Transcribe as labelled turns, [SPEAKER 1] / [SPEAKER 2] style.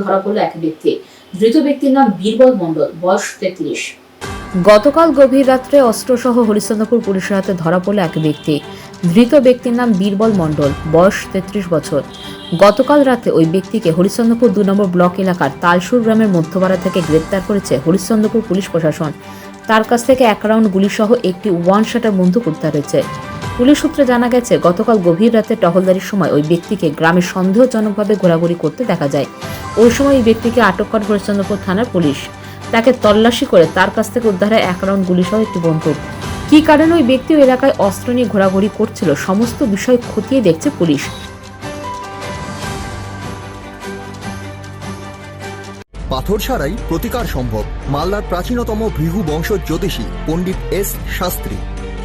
[SPEAKER 1] ধরা এক ব্যক্তি। ধৃত ব্যক্তির নাম বীরবল বয়স তেত্রিশ।
[SPEAKER 2] গতকাল গভীর রাত্রে অস্ত্রসহ পুলিশের হাতে ধরা এক ব্যক্তি। ধৃত ব্যক্তির নাম বীরবল মণ্ডল, বয়স তেত্রিশ বছর। গতকাল রাতে ওই ব্যক্তিকে দু নম্বর ব্লক এলাকার তালসুর গ্রামের মধ্যপাড়া থেকে গ্রেপ্তার করেছে হরিশ্চন্দ্রপুর পুলিশ প্রশাসন। তার কাছ থেকে এক রাউন্ড গুলিসহ একটি ওয়ান শাটার বন্দুক উদ্ধার হয়েছে। পুলিশ সূত্রে জানা গেছে, গতকাল গভীর রাতে টহলদারির সময় ওই ব্যক্তিকে গ্রামে সন্দেহজনকভাবে ঘোরাঘুরি করতে দেখা যায়। ওই সময় ওই ব্যক্তিকে আটক করে হরিশ্চন্দ্রপুর থানার পুলিশ। তাকে তল্লাশি করে তার কাছ থেকে উদ্ধার এক রাউন্ড গুলিসহ একটি বন্দুক। কী কারণে ওই ব্যক্তি এলাকায় অস্ত্র নিয়ে ঘোরাঘুরি করছিল, সমস্ত বিষয় খতিয়ে দেখছে পুলিশ।
[SPEAKER 3] পাথর ছাড়াই প্রতিকার সম্ভব। মালদার প্রাচীনতম ভৃহু বংশ জ্যোতিষী পণ্ডিত এস শাস্ত্রী।